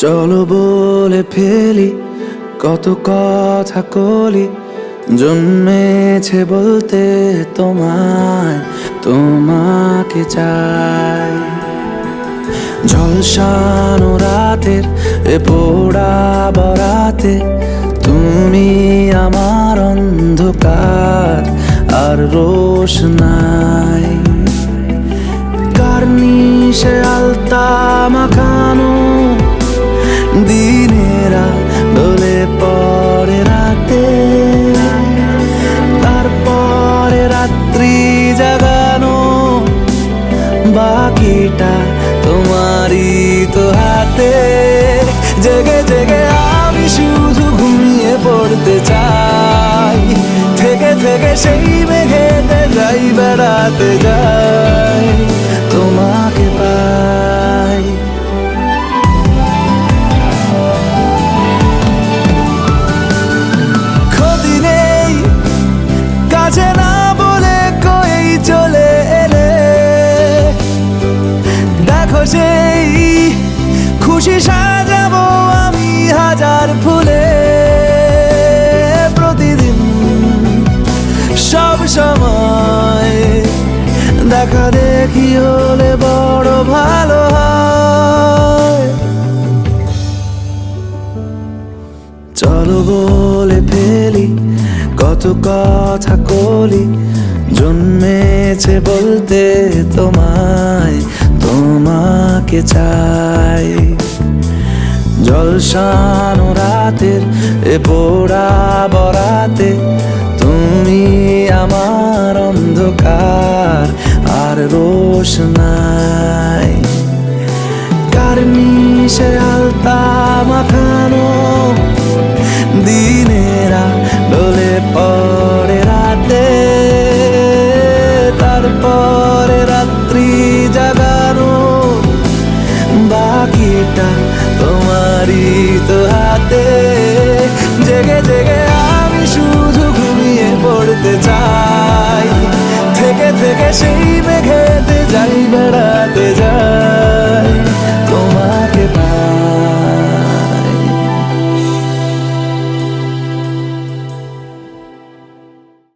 চলো বলে ফেলি, কত কথা কলি, জন্মেছে বলতে তোমায়, তোমাকে চাই। ঝলসানো রাতের এ পোড়া বরাতে, তুমি আমার অন্ধকার, আর রোশনাই কার্নিশে আলতা বাকিটা তোমারই তো হাতে। জেগে জেগে আমি শুধু ঘুমিয়ে পড়তে চাই। থেকে থেকে সেই মেঘেতে যাই, বেড়াতে যাই। তোমাকে পাই। ক্ষতি নেই, কাছে না খুশি সাজাবো আমি হাজার ফুলে প্রতিদিন। সব সময় দেখা দেখি হলে বড় ভালো হয়। চলো বলে ফেলি, কত কথা কলি, জন্মেছে বলতে তোমায়, তোমাকে চাই। জলসানো রাতের এ পোড়া বরাতে তুমি আমার অন্ধকার আর রোশনাই কার্নিশে আলতা তো হাতে জেগে জেগে আমি শুধু ঘুমিয়ে পড়তে চাই। থেকে থেকে সেই মেঘেতে যাই বেড়াতে যাই।